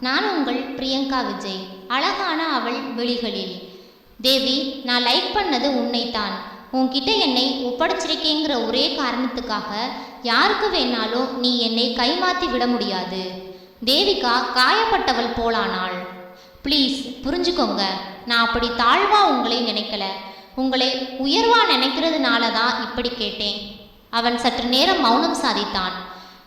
நான் உங்கள் பிரியங்கா விஜய். அழகான அவள் விழிகளில் தேவி நான் லைக் பண்ணது உன்னைத்தான். உன்கிட்ட என்னை ஒப்படைச்சிருக்கேங்கிற ஒரே காரணத்துக்காக யாருக்கு வேணாலும் நீ என்னை கைமாத்தி விட முடியாது. தேவிகா காயப்பட்டவள் போலானாள். ப்ளீஸ் புரிஞ்சுக்கோங்க. நான் அப்படி தாழ்வா உங்களை நினைக்கல. உங்களை உயர்வா நினைக்கிறதுனால தான் இப்படி கேட்டேன். அவன் சற்று நேரம் மௌனம் சாதித்தான்.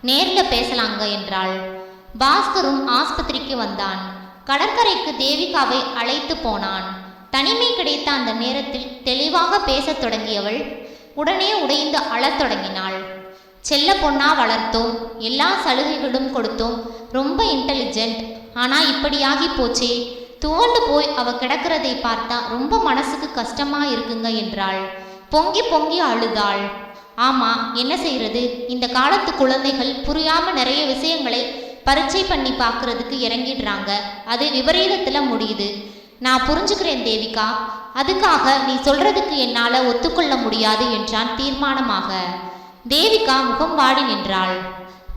நேரில் பேசலாங்க என்றாள். பாஸ்கரும் ஆஸ்பத்திரிக்கு வந்தான். கடற்கரைக்கு தேவிகாவை அழைத்து போனான். தனிமை கிடைத்த அந்த நேரத்தில் தெளிவாக பேசத் தொடங்கியவள் உடனே உடைந்து அழத் தொடங்கினாள். செல்ல பொண்ணா வளர்த்தோம் எல்லா சலுகைகளும் கொடுத்தோம் ரொம்ப இன்டெலிஜென்ட் ஆனா இப்படியாகி போச்சே. துவண்டு போய் அவ கிடக்கிறதை பார்த்தா ரொம்ப மனசுக்கு கஷ்டமா இருக்குங்க என்றாள். பொங்கி பொங்கி அழுதாள். ஆமா என்ன செய்யறது இந்த காலத்து குழந்தைகள் புரியாம நிறைய விஷயங்களை பரீட்சை பண்ணி பார்க்கறதுக்கு இறங்கிடுறாங்க. அது விபரீதத்தில் முடியுது. நான் புரிஞ்சுக்கிறேன் தேவிகா. அதுக்காக நீ சொல்றதுக்கு என்னால் ஒத்துக்கொள்ள முடியாது என்றான் தீர்மானமாக. தேவிகா முகம் வாடி நின்றாள்.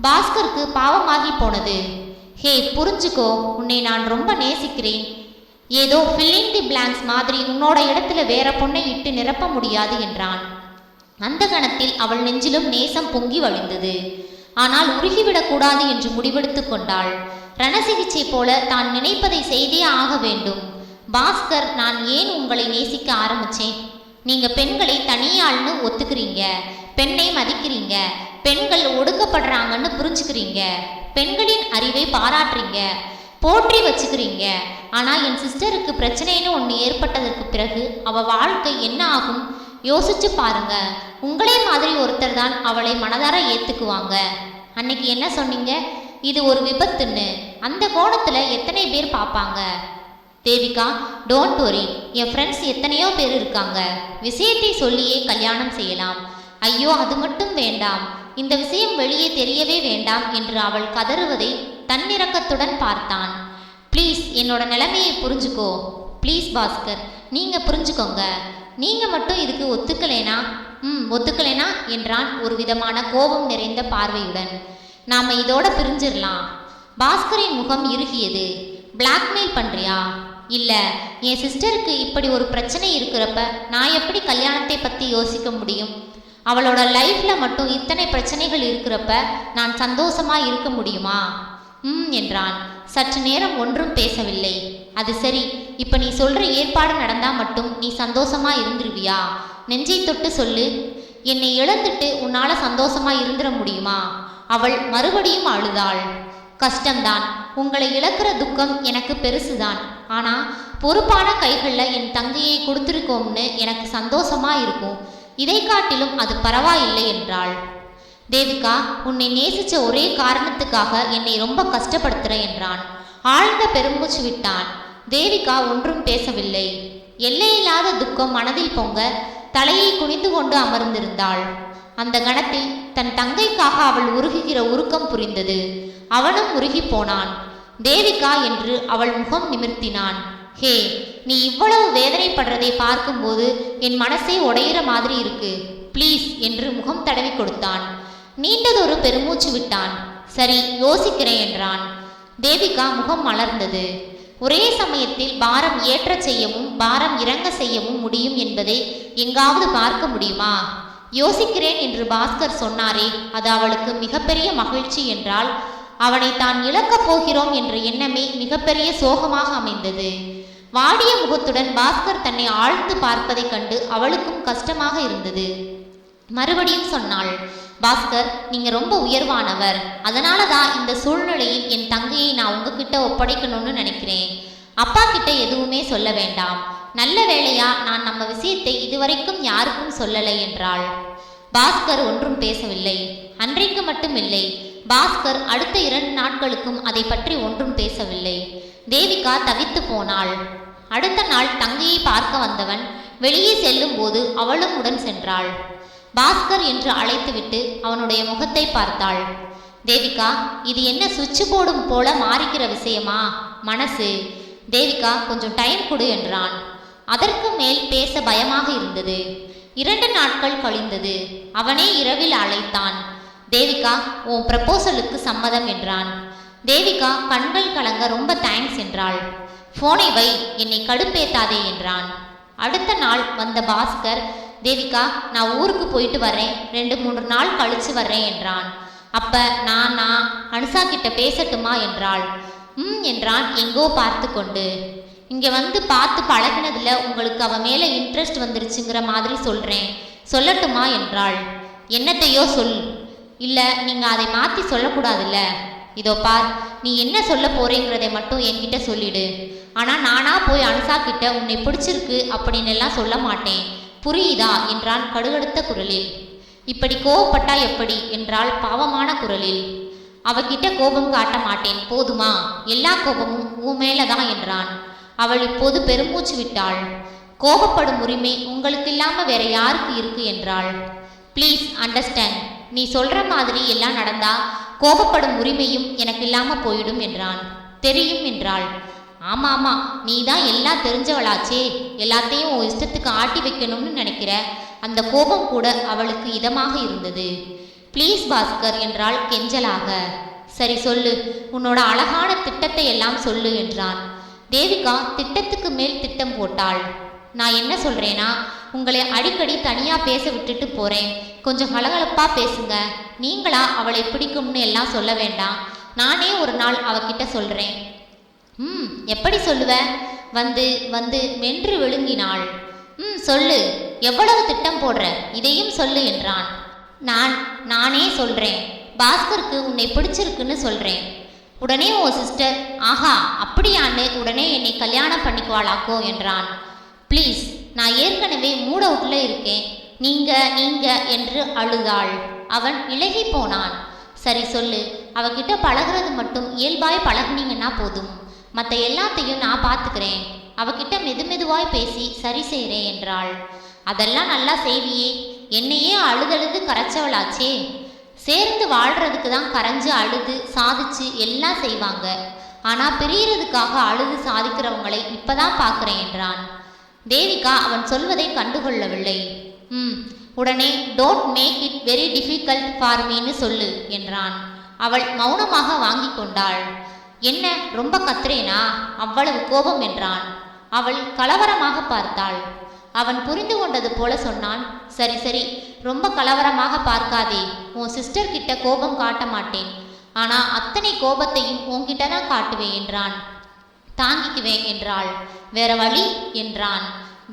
பாஸ்கருக்கு பாவமாகி போனது. ஹே புரிஞ்சுக்கோ. உன்னை நான் ரொம்ப நேசிக்கிறேன். ஏதோ ஃபில்லிங் தி பிளாங்க்ஸ் மாதிரி உன்னோட இடத்துல வேற பொண்ணை இட்டு நிரப்ப முடியாது என்றான். அந்த கணத்தில் அவள் நெஞ்சிலும் நேசம் பொங்கி வழிந்தது. ஆனால் உருகிவிடக்கூடாது என்று முடிவெடுத்து கொண்டாள். ரணசிகிச்சை போல தான் நினைப்பதை செய்தே ஆக வேண்டும். பாஸ்கர் நான் ஏன் உங்களை நேசிக்க ஆரம்பிச்சேன்? நீங்க பெண்களை தனியாள்னு ஒத்துக்கிறீங்க. பெண்ணை மதிக்கிறீங்க. பெண்கள் ஒடுக்கப்படுறாங்கன்னு புரிஞ்சுக்கிறீங்க. பெண்களின் அறிவை பாராட்டுறீங்க. போற்றி வச்சுக்கிறீங்க. ஆனா என் சிஸ்டருக்கு பிரச்சனைன்னு ஒன்று ஏற்பட்டதற்கு பிறகு அவ வாழ்க்கை என்ன ஆகும்? யோசிச்சு பாருங்க. உங்களே மாதிரி ஒருத்தர் தான் அவளை மனதார ஏத்துக்குவாங்க. அன்னைக்கு என்ன சொன்னீங்க? இது ஒரு விபத்துன்னு. அந்த கோணத்துல எத்தனை பேர் பார்ப்பாங்க Devika don't worry N friends எத்தனையோ பேர் இருக்காங்க. விஷயத்தை சொல்லியே கல்யாணம் செய்யலாம். ஐயோ அது மட்டும் வேண்டாம். இந்த விஷயம் வெளியே தெரியவே வேண்டாம் என்று அவள் கதறுவதை தன்னிறக்கத்துடன் பார்த்தான். ப்ளீஸ் என்னோட நிலைமையை புரிஞ்சுக்கோ. ப்ளீஸ் பாஸ்கர் நீங்க புரிஞ்சுக்கோங்க. நீங்கள் மட்டும் இதுக்கு ஒத்துக்கலைனா ம் ஒத்துக்கலைனா என்றான் ஒரு விதமான கோபம் நிறைந்த பார்வையுடன். நாம் இதோட பிரிஞ்சிடலாம். பாஸ்கரின் முகம் இறுகியது. பிளாக்மெயில் பண்ணுறியா இல்லை என் சிஸ்டருக்கு இப்படி ஒரு பிரச்சனை இருக்கிறப்ப நான் எப்படி கல்யாணத்தை பற்றி யோசிக்க முடியும்? அவளோட லைஃப்பில் மட்டும் இத்தனை பிரச்சனைகள் இருக்கிறப்ப நான் சந்தோஷமாக இருக்க முடியுமா? ம் என்றான். சற்று நேரம் ஒன்றும் பேசவில்லை. அது சரி. இப்போ நீ சொல்ற ஏற்பாடு நடந்தா மட்டும் நீ சந்தோஷமா இருந்துருவியா? நெஞ்சை தொட்டு சொல்லு. என்னை இழந்துட்டு உன்னால சந்தோஷமா இருந்துட முடியுமா? அவள் மறுபடியும் அழுதாள். கஷ்டம்தான். உங்களை இழக்கிற துக்கம் எனக்கு பெருசுதான். ஆனா பொறுப்பான கைகளில் என் தங்கையை கொடுத்துருக்கோம்னு எனக்கு சந்தோஷமா இருக்கும். இதை காட்டிலும் அது பரவாயில்லை என்றாள். தேவிகா உன்னை நேசிச்ச ஒரே காரணத்துக்காக என்னை ரொம்ப கஷ்டப்படுத்துற என்றான். ஆழ்ந்த பெருமூச்சு விட்டான். தேவிகா ஒன்றும் பேசவில்லை. எல்லையில்லாத துக்கம் மனதில் பொங்க தலையை குனிந்து கொண்டு அமர்ந்திருந்தாள். அந்த கணத்தில் தன் தங்கைக்காக அவள் உருகுகிற உருக்கம் புரிந்தது. அவனும் உருகி போனான். தேவிகா என்று அவள் முகம் நிமிர்த்தினான். ஹே நீ இவ்வளவு வேதனைப்படுறதை பார்க்கும்போது என் மனசே உடையிற மாதிரி இருக்கு. ப்ளீஸ் என்று முகம் தடவி கொடுத்தான். நீண்டதொரு பெருமூச்சு விட்டான். சரி யோசிக்கிறேன் என்றான். தேவிகா முகம் மலர்ந்தது. ஒரே சமயத்தில் பாரம் ஏற்ற செய்யவும் பாரம் இறங்க செய்யவும் முடியும் என்பதை எங்காவது பார்க்க முடியுமா? யோசிக்கிறேன் என்று பாஸ்கர் சொன்னாரே அது அவளுக்கு மிகப்பெரிய மகிழ்ச்சி என்றால் அவனை தான் இழக்கப் போகிறோம் என்ற எண்ணமே மிகப்பெரிய சோகமாக அமைந்தது. வாடிய முகத்துடன் பாஸ்கர் தன்னை ஆழ்ந்து பார்ப்பதைக் கண்டு அவளுக்கும் கஷ்டமாக இருந்தது. மறுபடியும் சொன்னாள் பாஸ்கர் நீங்க ரொம்ப உயர்வானவர். அதனால தான் இந்த சூழ்நிலையில் என் தங்கையை நான் உங்ககிட்ட ஒப்படைக்கணும்னு நினைக்கிறேன். அப்பா கிட்ட எதுவுமே சொல்ல வேண்டாம். நல்ல வேளையா நான் நம்ம விஷயத்தை இதுவரைக்கும் யாருக்கும் சொல்லலை என்றாள். பாஸ்கர் ஒன்றும் பேசவில்லை. அன்றைக்கு மட்டும் இல்லை. பாஸ்கர் அடுத்த இரண்டு நாட்களுக்கும் அதை பற்றி ஒன்றும் பேசவில்லை. தேவிகா தவித்து போனாள். அடுத்த நாள் தங்கையை பார்க்க வந்தவன் வெளியே செல்லும் போது அவளும் உடன் சென்றாள். பாஸ்கர் என்று அழைத்துவிட்டு அவனுடைய முகத்தை பார்த்தாள். தேவிகா இது என்ன சுவிட்ச் போர்டும் போல மாறிக்கிற விஷயமா? மனசு. தேவிகா கொஞ்சம் டைம் கொடு என்றான். அதற்கு மேல் பேச பயமாக இருந்தது. இரண்டு நாட்கள் கழிந்தது. அவனே இரவில் அழைத்தான். தேவிகா உன் ப்ரப்போசலுக்கு சம்மதம் என்றான். தேவிகா கண்கள் கலங்க ரொம்ப தேங்க்ஸ் என்றாள். போனை வை என்னை கடுப்பேத்தாதே என்றான். அடுத்த நாள் வந்த பாஸ்கர் தேவிகா நான் ஊருக்கு போயிட்டு வரேன் ரெண்டு மூன்று நாள் கழிச்சு வர்றேன் என்றான். அப்ப நான் நான் அனுசா கிட்ட பேசட்டுமா என்றாள். ம் என்றான் எங்கோ பார்த்து கொண்டு. இங்க வந்து பார்த்து பழகினதுல உங்களுக்கு அவ மேல இன்ட்ரெஸ்ட் வந்துருச்சுங்கிற மாதிரி சொல்றேன். சொல்லட்டுமா என்றாள். என்னத்தையோ சொல். இல்ல நீங்க அதை மாத்தி சொல்லக்கூடாதுல்ல. இதோ பார் நீ என்ன சொல்ல போறேங்கிறதை மட்டும் என்கிட்ட சொல்லிடு. ஆனா நானா போய் அனுசா கிட்ட உன்னை பிடிச்சிருக்கு அப்படின்னு எல்லாம் சொல்ல மாட்டேன். புரியுதா என்றான் கடுகடுத்த குரலில். இப்படி கோவப்பட்டா எப்படி? என்றால் பாவமான குரலில். அவகிட்ட கோபம் காட்ட மாட்டேன். போதுமா? எல்லா கோபமும் உன் மேலதான் என்றான். அவள் இப்போது பெருமூச்சு விட்டாள். கோபப்படும் உரிமை உங்களுக்கு இல்லாம வேற யாருக்கு இருக்கு? என்றாள். ப்ளீஸ் அண்டர்ஸ்டாண்ட் நீ சொல்ற மாதிரி எல்லாம் நடந்தா கோபப்படும் உரிமையும் எனக்கு இல்லாம போயிடும் என்றான். தெரியும் என்றாள். ஆமாம் ஆமாம் நீ தான் எல்லாம் தெரிஞ்சவளாச்சே. எல்லாத்தையும் உன் இஷ்டத்துக்கு ஆட்டி வைக்கணும்னு நினைக்கிற அந்த கோபம் கூட அவளுக்கு இதமாக இருந்தது. ப்ளீஸ் பாஸ்கர் என்றாள் கெஞ்சலாக. சரி சொல்லு உன்னோட அழகான திட்டத்தை எல்லாம் சொல்லு என்றான். தேவிகா திட்டத்துக்கு மேல் திட்டம் போட்டாள். நான் என்ன சொல்றேனா உங்களை அடிக்கடி தனியாக பேச விட்டுட்டு போறேன். கொஞ்சம் கலகலப்பாக பேசுங்க. நீங்களா அவளை பிடிக்கும்னு எல்லாம் சொல்ல வேண்டாம். நானே ஒரு நாள் அவகிட்ட சொல்றேன். ம் எப்படி சொல்லுவ? வந்து வந்து மென்று விழுங்கினாள். ம் சொல்லு எவ்வளவு திட்டம் போடுற? இதையும் சொல்லு என்றான். நான் நானே சொல்றேன். பாஸ்கருக்கு உன்னை பிடிச்சிருக்குன்னு சொல்றேன். உடனே ஓ சிஸ்டர் ஆஹா அப்படியான்னு உடனே என்னை கல்யாணம் பண்ணிக்குவாளாக்கோ என்றான். ப்ளீஸ் நான் ஏற்கனவே மூட் அவுட்ல இருக்கேன். நீங்க நீங்க என்று அழுதாள். அவன் இலகி போனான். சரி சொல்லு அவகிட்ட பழகுறது மட்டும் இயல்பாய் பழகுனீங்கன்னா போதும். மற்ற எல்லாத்தையும் நான் பார்த்துக்கிறேன். அவகிட்ட மெது மெதுவாய் பேசி சரி செய்கிறேன் என்றாள். அதெல்லாம் நல்லா செய்வியே. என்னையே அழுதழுது கரைச்சவளாச்சே. சேர்ந்து வாழ்கிறதுக்கு தான் கரைஞ்சு அழுது சாதிச்சு எல்லாம் செய்வாங்க. ஆனால் பிரியறதுக்காக அழுது சாதிக்கிறவங்களை இப்பதான் பார்க்குறேன் என்றான். தேவிகா அவன் சொல்வதை கண்டுகொள்ளவில்லை. ம் உடனே don't make it very difficult for மீன்னு சொல்லு என்றான். அவள் மௌனமாக வாங்கி கொண்டாள். என்ன ரொம்ப கத்துறேனா? அவ்வளவு கோபம் என்றான். அவள் கலவரமாக பார்த்தாள். அவன் புரிந்து கொண்டது போல சொன்னான் சரி சரி ரொம்ப கலவரமாக பார்க்காதே. உன் சிஸ்டர் கிட்ட கோபம் காட்ட மாட்டேன். ஆனா அத்தனை கோபத்தையும் உன்கிட்ட தான் காட்டுவேன் என்றான். தாங்கிக்குவேன் என்றாள். வேற வழி என்றான்.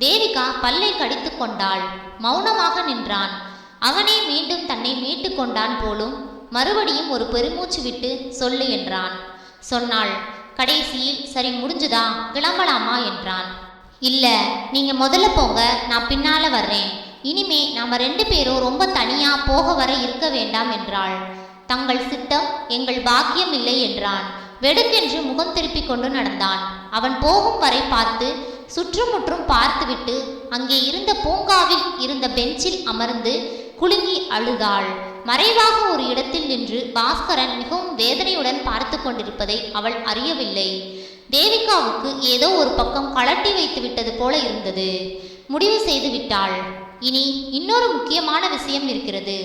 தேவிகா பல்லை கடித்து கொண்டாள். மௌனமாக நின்றான். அவனே மீண்டும் தன்னை மீட்டு கொண்டான் போலும் மறுபடியும் ஒரு பெருமூச்சு விட்டு சொல்லு என்றான். சொன்னாள். கடைசியில் சரி முடிஞ்சுதா? கிளம்பலாமா? என்றான். இல்ல நீங்க முதல்ல போங்க. நான் பின்னால வர்றேன். இனிமே நாம ரெண்டு பேரும் ரொம்ப தனியா போக வர இருக்க வேண்டாம் என்றாள். தங்கள் சித்தம் எங்கள் பாக்கியம் இல்லை என்றான். வெடுக்கென்று முகம் திருப்பிக் கொண்டு நடந்தான். அவன் போகும் வரை பார்த்து சுற்றுமுற்றும் பார்த்துவிட்டு அங்கே இருந்த பூங்காவில் இருந்த பெஞ்சில் அமர்ந்து குலுங்கி அழுதாள். மறைவாக ஒரு இடத்தில் நின்று பாஸ்கரன் மிகவும் வேதனையுடன் பார்த்து கொண்டிருப்பதை அவள் அறியவில்லை. தேவிகாவுக்கு ஏதோ ஒரு பக்கம் கலட்டி வைத்து விட்டது போல இருந்தது. முடிவு செய்து விட்டாள். இனி இன்னொரு முக்கியமான விஷயம் இருக்கிறது.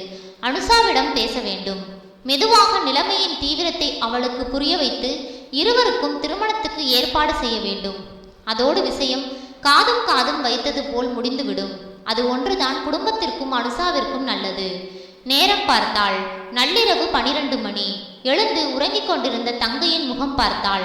அனுசாவிடம் பேச வேண்டும். மெதுவாக நிலைமையின் தீவிரத்தை அவளுக்கு புரிய வைத்து இருவருக்கும் திருமணத்துக்கு ஏற்பாடு செய்ய வேண்டும். அதோடு விஷயம் காதும் காதும் வைத்தது போல் முடிந்துவிடும். அது ஒன்றுதான் குடும்பத்திற்கும் அனுசாவிற்கும் நல்லது. நேரம் பார்த்தாள். நள்ளிரவு பனிரெண்டு மணி. எழுந்து உறங்கிக் கொண்டிருந்த தங்கையின் முகம் பார்த்தாள்.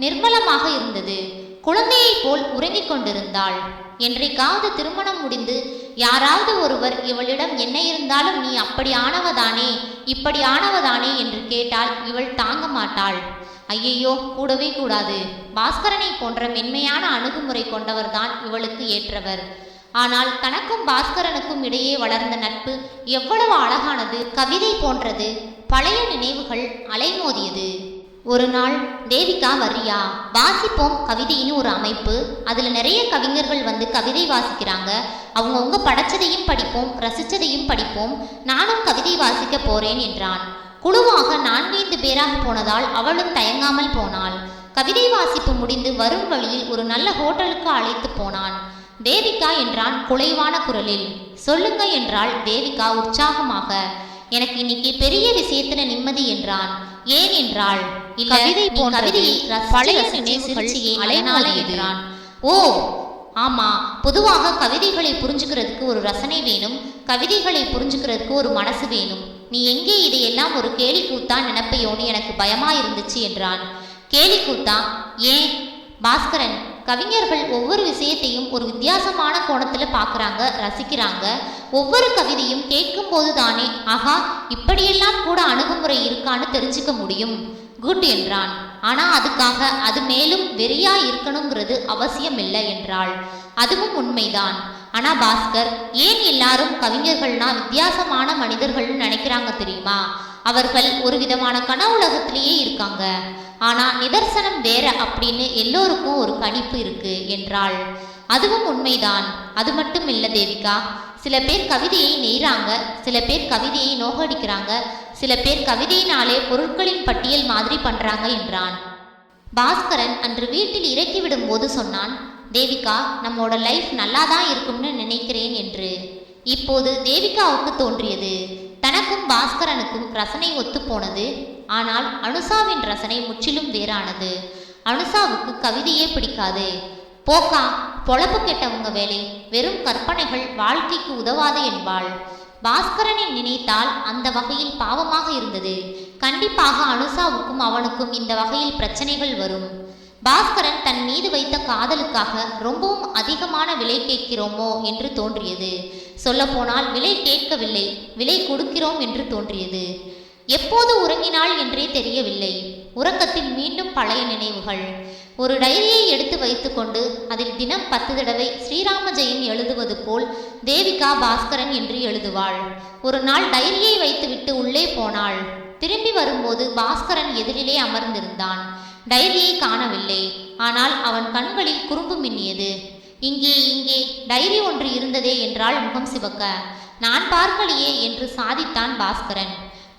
நிர்மலமாக இருந்தது. குழந்தையைப் போல் உறங்கிக் கொண்டிருந்தாள். என்றைக்காவது திருமணம் முடிந்து யாராவது ஒருவர் இவளிடம் என்ன இருந்தாலும் நீ அப்படி ஆனவதானே இப்படி ஆனவதானே என்று கேட்டால் இவள் தாங்க மாட்டாள். ஐயையோ கூடவே கூடாது. பாஸ்கரனை போன்ற மென்மையான அணுகுமுறை கொண்டவர்தான் இவளுக்கு ஏற்றவர். ஆனால் தனக்கும் பாஸ்கரனுக்கும் இடையே வளர்ந்த நட்பு எவ்வளவு அழகானது கவிதை போன்றது. பழைய நினைவுகள் அலைமோதியது. ஒரு நாள் தேவிகா வரியா வாசிப்போம் கவிதைன்னு ஒரு அமைப்பு. அதில் நிறைய கவிஞர்கள் வந்து கவிதை வாசிக்கிறாங்க. அவங்கவுங்க படைச்சதையும் படிப்போம் ரசிச்சதையும் படிப்போம். நானும் கவிதை வாசிக்க போறேன் என்றான். குழுவாக நான்கைந்து பேராக போனதால் அவளும் தயங்காமல் போனாள். கவிதை வாசிப்பு முடிந்து வரும் வழியில் ஒரு நல்ல ஹோட்டலுக்கு அழைத்து போனான். தேவிகா என்றான் குலைவான குரலில். சொல்லுங்க என்றாள் தேவிகா உற்சாகமாக. எனக்கு இன்னைக்கு பெரிய விஷயத்துல நிம்மதி என்றான். ஏன் என்றாள். கவிதை. கவிதையை பழைய நினைவுகள். அதனால என்றான். ஓ ஆமா பொதுவாக கவிதைகளை புரிஞ்சுக்கிறதுக்கு ஒரு ரசனை வேணும். கவிதைகளை புரிஞ்சுக்கிறதுக்கு ஒரு மனசு வேணும். நீ எங்கே இதையெல்லாம் ஒரு கேலி கூத்தா நினைப்பையோன்னு எனக்கு பயமா இருந்துச்சு என்றான். கேலி கூத்தா ஏன்? பாஸ்கரன் கவிஞர்கள் ஒவ்வொரு விஷயத்தையும் ஒரு வித்தியாசமான கோணத்தில் பார்க்குறாங்க ரசிக்கிறாங்க. ஒவ்வொரு கவிதையும் கேட்கும்போது தானே ஆஹா இப்படியெல்லாம் கூட அணுகுமுறை இருக்கான்னு தெரிஞ்சுக்க முடியும். குட் என்றான். ஆனால் அதுக்காக அது மேலும் வெறியா இருக்கணுங்கிறது அவசியம் இல்லை என்றாள். அதுவும் உண்மைதான். ஆனால் பாஸ்கர் ஏன் எல்லாரும் கவிஞர்கள்னா வித்தியாசமான மனிதர்கள்னு நினைக்கிறாங்க தெரியுமா? அவர்கள் ஒரு விதமான கனவுலகத்திலேயே இருக்காங்க. ஆனா நிதர்சனம் வேற அப்படின்னு எல்லோருக்கும் ஒரு கணிப்பு இருக்கு என்றாள். அதுவும் உண்மைதான். அது மட்டும் இல்ல தேவிகா. சில பேர் கவிதையை நெய்றாங்க சில பேர் கவிதையை நோகடிக்கிறாங்க சில பேர் கவிதையினாலே பொருட்களின் பட்டியல் மாதிரி பண்றாங்க என்றான். பாஸ்கரன் அன்று வீட்டில் இறக்கி விடும்போது சொன்னான் தேவிகா நம்மோட லைஃப் நல்லா தான் இருக்கும்னு நினைக்கிறேன் என்று. இப்போது தேவிகாவுக்கு தோன்றியது. தனக்கும் பாஸ்கரனுக்கும் ரசனை ஒத்துப்போனது ஆனால் அனுசாவின் ரசனை முற்றிலும் வேறானது. அனுசாவுக்கு கவிதையே பிடிக்காது. போக்கா பொழப்பு கெட்டவங்க வேலை வெறும் கற்பனைகள் வாழ்க்கைக்கு உதவாது என்பாள். பாஸ்கரனை நினைத்தால் அந்த வகையில் பாவமாக இருந்தது. கண்டிப்பாக அனுசாவுக்கும் அவனுக்கும் இந்த வகையில் பிரச்சனைகள் வரும். பாஸ்கரன் தன் மீது வைத்த காதலுக்காக ரொம்பவும் அதிகமான விலை கேட்கிறோமோ என்று தோன்றியது. சொல்லப்போனால் விலை கேட்கவில்லை விலை கொடுக்கிறோம் என்று தோன்றியது. எப்போது உறங்கினாள் என்றே தெரியவில்லை. உறக்கத்தில் மீண்டும் பழைய நினைவுகள். ஒரு டைரியை எடுத்து வைத்துக்கொண்டு அதில் தினம் பத்து தடவை ஸ்ரீராம ஜெயம் எழுதுவது போல் தேவிகா பாஸ்கரன் என்று எழுதுவாள். ஒரு நாள் டைரியை வைத்துவிட்டு உள்ளே போனாள். திரும்பி வரும்போது பாஸ்கரன் எதிரிலே அமர்ந்திருந்தான். டைரியை காணவில்லை. ஆனால் அவன் கண்களில் குறும்பு மின்னியது. இங்கே இங்கே டைரி ஒன்று இருந்ததே என்றால் முகம் சிவக்க. நான் பார்க்கலையே என்று சாதித்தான் பாஸ்கரன்.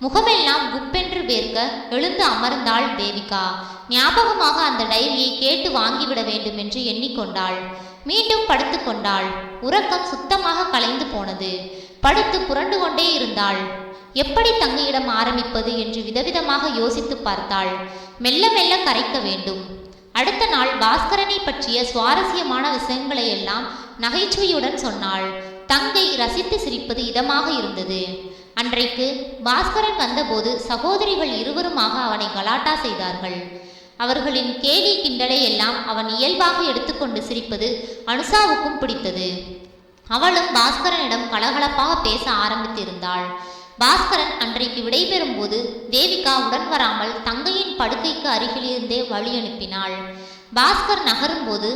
முகமெல்லாம் குப்பென்று வேர்க்க எழுந்து அமர்ந்தாள் தேவிகா. ஞாபகமாக அந்த டைரியை கேட்டு வாங்கிவிட வேண்டும் என்று எண்ணிக்கொண்டாள். மீண்டும் படுத்துக்கொண்டாள். உறக்கம் சுத்தமாக கலைந்து போனது. படுத்து புரண்டு கொண்டே இருந்தாள். எப்படி தங்கையிடம் ஆரம்பிப்பது என்று விதவிதமாக யோசித்து பார்த்தாள். மெல்ல மெல்ல கரைக்க வேண்டும். அடுத்த நாள் பாஸ்கரனை பற்றிய சுவாரஸ்யமான விஷயங்களை எல்லாம் நகைச்சுவையுடன் சொன்னாள். தங்கை ரசித்து சிரிப்பது இதமாக இருந்தது. அன்றைக்கு பாஸ்கரன் வந்தபோது சகோதரிகள் இருவருமாக அவனை கலாட்டா செய்தார்கள். அவர்களின் கேலி கிண்டலை எல்லாம் அவன் இயல்பாக எடுத்துக்கொண்டு சிரிப்பது அனுசாவுக்கும் பிடித்தது. அவளும் பாஸ்கரனிடம் கலகலப்பாக பேச ஆரம்பித்திருந்தாள். பாஸ்கரன் அன்றைக்கு விடைபெறும் போது தேவிகா உடன் வராமல் தங்கையின் படுக்கைக்கு அருகிலிருந்தே வழி அனுப்பினாள். பாஸ்கர் நகரும்போது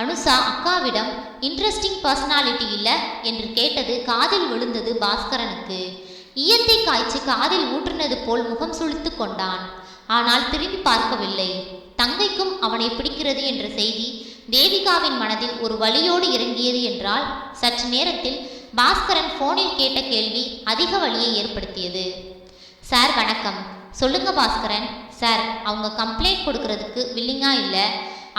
அனுசா அக்காவிடம் இன்ட்ரெஸ்டிங் பர்சனாலிட்டி இல்லை என்று கேட்டது காதில் விழுந்தது பாஸ்கரனுக்கு. ஈயத்தை காய்ச்சி காதில் ஊற்றினது போல் முகம் சுழித்து கொண்டான். ஆனால் திரும்பி பார்க்கவில்லை. தங்கைக்கும் அவனை பிடிக்கிறது என்ற செய்தி தேவிகாவின் மனதில் ஒரு வலியோடு இறங்கியது என்றால் சற்று நேரத்தில் பாஸ்கரன் போனில் கேட்ட கேள்வி அதிக வழியை ஏற்படுத்தியது. சார் வணக்கம். சொல்லுங்க பாஸ்கரன். சார் அவங்க கம்ப்ளைண்ட் கொடுக்கறதுக்கு வில்லிங்கா இல்லை.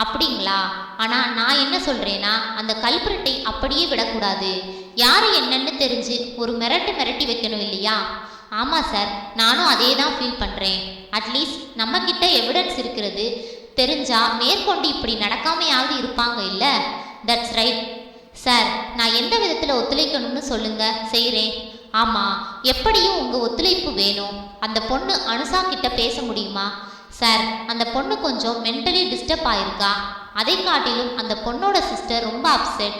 அப்படிங்களா? ஆனா நான் என்ன சொல்கிறேன்னா அந்த கல்பிரட்டை அப்படியே விடக்கூடாது. யாரு என்னன்னு தெரிஞ்சு ஒரு மிரட்டு மிரட்டி வைக்கணும் இல்லையா? ஆமா சார். நானும் அதே தான் ஃபீல் பண்றேன். அட்லீஸ்ட் நம்ம கிட்ட எவிடன்ஸ் இருக்கிறது. தெரிஞ்சா மேற்கொண்டு இப்படி நடக்காமையாவது இருப்பாங்க இல்ல? தட்ஸ் ரைட் சார் நான் எந்த விதத்தில் ஒத்துழைக்கணும்னு சொல்லுங்க செய்கிறேன் ஆமாம் எப்படியும் உங்கள் ஒத்துழைப்பு வேணும். அந்த பொண்ணு அனுசா கிட்ட பேச முடியுமா? சார் அந்த பொண்ணு கொஞ்சம் மென்டலி டிஸ்டர்ப் ஆயிருக்கா. அதை காட்டிலும் அந்த பொண்ணோட சிஸ்டர் ரொம்ப அப்செட்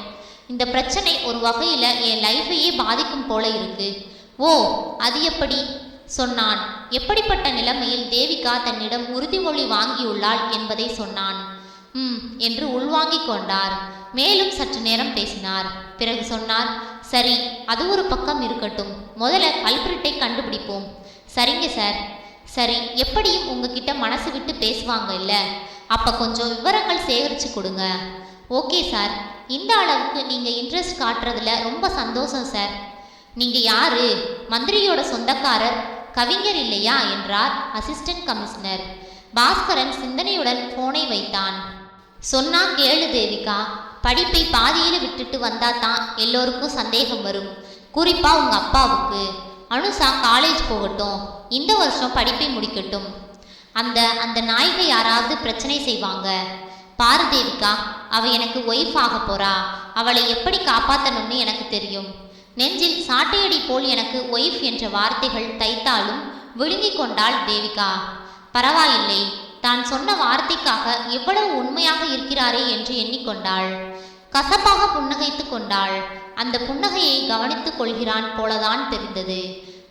இந்த பிரச்சனை ஒரு வகையில் என் லைஃபையே பாதிக்கும் போல இருக்கு. ஓ அது எப்படி? சொன்னான். எப்படிப்பட்ட நிலைமையில் தேவிகா தன்னிடம் உறுதிமொழி வாங்கியுள்ளாள் என்பதை சொன்னான். ம் என்று உள்வாங்கிக் கொண்டார். மேலும் சற்று நேரம் பேசினார். பிறகு சொன்னார் சரி அது ஒரு பக்கம் இருக்கட்டும். முதல்ல கல்பிரிட்டை கண்டுபிடிப்போம். சரிங்க சார். சரி எப்படியும் உங்ககிட்ட மனசு விட்டு பேசுவாங்க இல்லை? அப்போ கொஞ்சம் விவரங்கள் சேகரித்து கொடுங்க. Okay sir. இந்த அளவுக்கு நீங்கள் இன்ட்ரெஸ்ட் காட்டுறதுல ரொம்ப சந்தோஷம் சார். நீங்கள் யார்? மந்திரியோட சொந்தக்காரர்? கவிஞர் இல்லையா? என்றார் அசிஸ்டன்ட் கமிஷனர். பாஸ்கரன் சிந்தனையுடன் போனை வைத்தான். சொன்னா கேளு தேவிகா. படிப்பை பாதியில் விட்டுட்டு வந்தா தான் எல்லோருக்கும் சந்தேகம் வரும். குறிப்பாக உங்கள் அப்பாவுக்கு. அனுசா காலேஜ் போகட்டும். இந்த வருஷம் படிப்பை முடிக்கட்டும். அந்த அந்த நாய்க்கு யாராவது பிரச்சனை செய்வாங்க. பாரு தேவிகா அவ எனக்கு ஒய்ஃப் ஆக போறா. அவளை எப்படி காப்பாற்றணும்னு எனக்கு தெரியும். நெஞ்சில் சாட்டையடி போல் எனக்கு ஒய்ஃப் என்ற வார்த்தைகள் தைத்தாலும் விழுங்கிக் கொண்டாள் தேவிகா. பரவாயில்லை. தான் சொன்ன வார்த்தைக்காக எவ்வளவு உண்மையாக இருக்கிறாரே என்று எண்ணிக்கொண்டாள். கசப்பாக புன்னகைத்து கொண்டாள். அந்த புன்னகையை கவனித்துக் கொள்கிறான் போலதான் தெரிந்தது.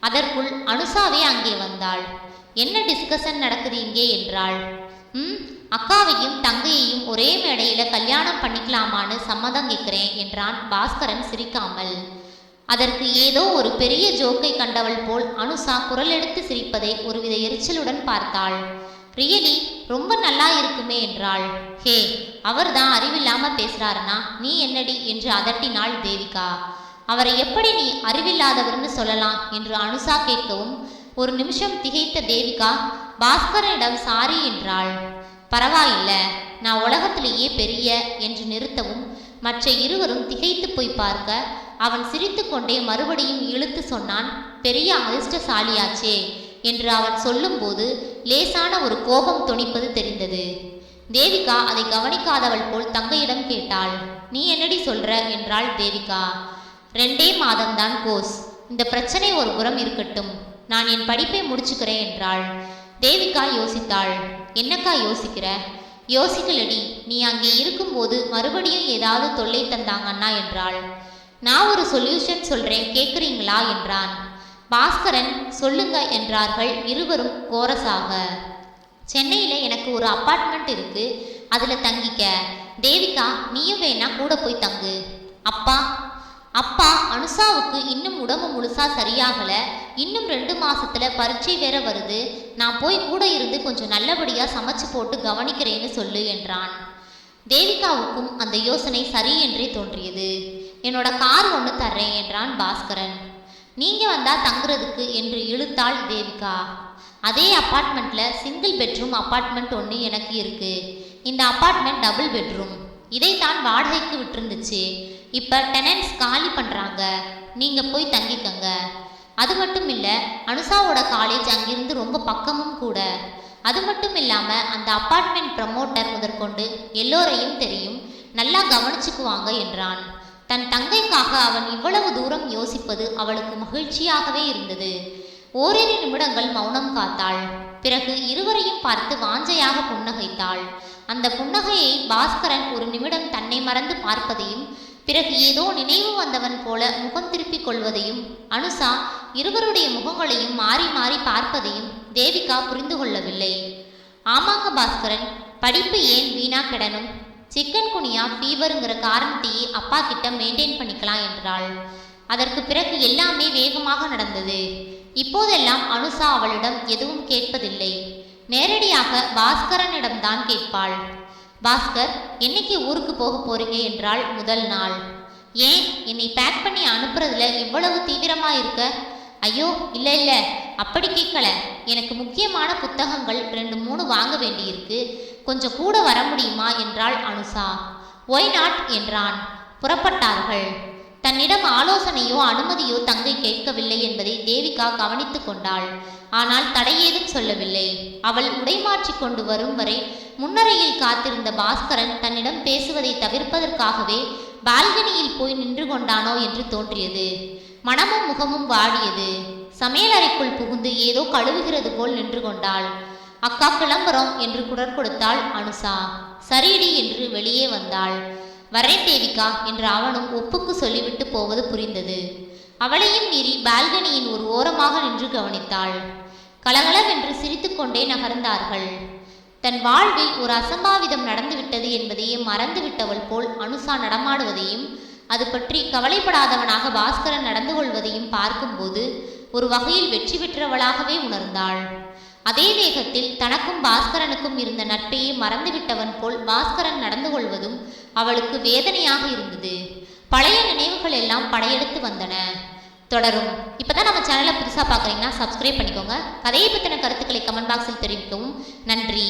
அதற்குள் அனுசாவே அங்கே வந்தாள். என்ன டிஸ்கஷன் நடக்குது இங்கே? என்றாள். ம் அக்காவையும் தங்கையையும் ஒரே மேடையில கல்யாணம் பண்ணிக்கலாமான்னு சம்மதம் கேட்கிறேன் என்றான் பாஸ்கரன் சிரிக்காமல். அதற்கு ஏதோ ஒரு பெரிய ஜோக்கை கண்டவள் போல் அனுசா குரல் எடுத்து சிரிப்பதை ஒருவித எரிச்சலுடன் பார்த்தாள். ரியலி ரொம்ப நல்லா இருக்குமே என்றாள். ஹே அவர்தான் அறிவில்லாம பேசுறாருனா நீ என்னடி என்று அதட்டினாள் தேவிகா. அவரை எப்படி நீ அறிவில்லாதவர்னு சொல்லலாம் என்று அனுசா கேட்கவும் ஒரு நிமிஷம் திகைத்த தேவிகா பாஸ்கரனிடம் சாரி என்றாள். பரவாயில்ல நான் உலகத்திலேயே பெரிய என்று நிறுத்தவும் மற்ற இருவரும் திகைத்து போய் பார்க்க அவன் சிரித்துக்கொண்டே மறுபடியும் இழுத்து சொன்னான் பெரிய அதிர்ஷ்டசாலியாச்சே. என்று அவன் சொல்லும்போது லேசான ஒரு கோபம் தொனிப்பது தெரிந்தது. தேவிகா அதை கவனிக்காதவள் போல் தங்கையிடம் கேட்டாள் நீ என்னடி சொல்ற? என்றாள் தேவிகா. ரெண்டே மாதம்தான் கோஸ். இந்த பிரச்சனை ஒரு புறம் இருக்கட்டும். நான் என் படிப்பை முடிச்சுக்கிறேன் என்றாள். தேவிகா யோசித்தாள். என்னக்கா யோசிக்கிற? யோசிக்கலடி. நீ அங்கே இருக்கும்போது மறுபடியும் ஏதாவது தொல்லை தந்தாங்கண்ணா என்றாள். நான் ஒரு சொல்யூஷன் சொல்றேன். கேட்குறீங்களா என்றான். பாஸ்கரன் சொல்லுங்க என்றார்கள் இருவரும் கோரஸாக சென்னையில் எனக்கு ஒரு அப்பார்ட்மெண்ட் இருக்கு. அதில் தங்கிக்க. தேவிகா நீயும் வேணா கூட போய் தங்கு. அப்பா? அப்பா அனுசாவுக்கு இன்னும் உடம்பு முழுசா சரியாகல. இன்னும் ரெண்டு மாசத்துல பரீட்சை வேற வருது. நான் போய் கூட இருந்து கொஞ்சம் நல்லபடியா சமைச்சு போட்டு கவனிக்கிறேன்னு சொல்லு என்றான். தேவிகாவுக்கும் அந்த யோசனை சரி என்றே தோன்றியது. என்னோட கார் ஒன்று தர்றேன் என்றான் பாஸ்கரன். நீங்கள் வந்தால் தங்குறதுக்கு என்று இழுத்தாள் தேவிகா. அதே அப்பார்ட்மெண்ட்டில் சிங்கிள் பெட்ரூம் அப்பார்ட்மெண்ட் ஒன்று எனக்கு இருக்குது இந்த அப்பார்ட்மெண்ட் டபுள் பெட்ரூம் இதை தான் வாடகைக்கு விட்டுருந்துச்சு. இப்போ டெனன்ஸ் காலி பண்ணுறாங்க நீங்கள் போய் தங்கிக்கங்க. அது மட்டும் இல்லை அனுஷாவோட காலேஜ் அங்கிருந்து ரொம்ப பக்கமும் கூட. அது மட்டும் இல்லாமல் அந்த அப்பார்ட்மெண்ட் ப்ரமோட்டர் முதற்கொண்டு எல்லோரையும் தெரியும். நல்லா கவனிச்சுக்குவாங்க என்றான். தன் தங்கைக்காக அவன் இவ்வளவு தூரம் யோசிப்பது அவளுக்கு மகிழ்ச்சியாகவே இருந்தது. ஓரிரு நிமிடங்கள் மௌனம் காத்தாள். பிறகு இருவரையும் பார்த்து வாஞ்சையாக புன்னகைத்தாள். அந்த புன்னகையை பாஸ்கரன் ஒரு நிமிடம் தன்னை மறந்து பார்ப்பதையும் பிறகு ஏதோ நினைவு வந்தவன் போல முகம் திருப்பிக் கொள்வதையும் அனுசா இருவருடைய முகங்களையும் மாறி மாறி பார்ப்பதையும் தேவிகா புரிந்து கொள்ளவில்லை. ஆமாங்க பாஸ்கரன் படிப்பு ஏன் வீணா கிடனும் சிக்கன் குனியா ஃபீவருங்கிற காரணத்தையே அப்பா கிட்ட மெயின்டைன் பண்ணிக்கலாம் என்றாள். அதற்கு பிறகு எல்லாமே வேகமாக நடந்தது. இப்போதெல்லாம் அனுசா அவளிடம் எதுவும் கேட்பதில்லை. நேரடியாக பாஸ்கரனிடம்தான் கேட்பாள். பாஸ்கர் என்னைக்கு ஊருக்கு போக போறீங்க? என்றால் முதல் நாள். ஏன்? என்னை பேக் பண்ணி அனுப்புறதுல இவ்வளவு தீவிரமா இருக்க? ஐயோ இல்லை இல்லை. அப்படி கேட்கல. எனக்கு முக்கியமான புத்தகங்கள் ரெண்டு மூணு வாங்க வேண்டியிருக்கு. கொஞ்சம் கூட வர முடியுமா என்றாள் அனுசா ஒய் நாட் என்றான். புறப்பட்டார்கள். தன்னிடம் ஆலோசனையோ அனுமதியோ தங்கை கேட்கவில்லை என்பதை தேவிகா கவனித்து கொண்டாள். ஆனால் தடையேதும் சொல்லவில்லை. அவள் உடைமாற்றி கொண்டு வரும் வரை முன்னரையில் காத்திருந்த பாஸ்கரன் தன்னிடம் பேசுவதை தவிர்ப்பதற்காகவே பால்கனியில் போய் நின்று கொண்டானோ என்று தோன்றியது. மனமும் முகமும் வாடியது. சமையலறைக்குள் புகுந்து ஏதோ கழுவுகிறது போல் நின்று கொண்டாள். அக்கா கிளம்புறோம் என்று குடர் கொடுத்தாள் அனுசா. சரிடி என்று வெளியே வந்தாள். வரேன் தேவிகா என்று அவனும் ஒப்புக்கு சொல்லிவிட்டு போவது புரிந்தது. அவளையும் மீறி பால்கனியின் ஒரு ஓரமாக நின்று கவனித்தாள். கலகலவென்று சிரித்துக்கொண்டே நகர்ந்தார்கள். தன் வாழ்வில் ஒரு அசம்பாவிதம் நடந்துவிட்டது என்பதையே மறந்துவிட்டவள் போல் அனுசா நடமாடுவதையும் அது பற்றி கவலைப்படாதவனாக பாஸ்கரன் நடந்து கொள்வதையும் பார்க்கும்போது ஒரு வகையில் வெற்றி பெற்றவளாகவே உணர்ந்தாள். அதே வேகத்தில் தனக்கும் பாஸ்கரனுக்கும் இருந்த நட்பையே மறந்துவிட்டவன் போல் பாஸ்கரன் நடந்து கொள்வதும் அவளுக்கு வேதனையாக இருந்தது. பழைய நினைவுகள் எல்லாம் படையெடுத்து வந்தன. தொடரும். இப்பதான் நம்ம சேனலை புதுசாக பார்க்குறீங்கன்னா சப்ஸ்கிரைப் பண்ணிக்கோங்க. கதையை பற்றின கருத்துக்களை கமெண்ட் பாக்ஸில் தெரிவிக்கவும். நன்றி.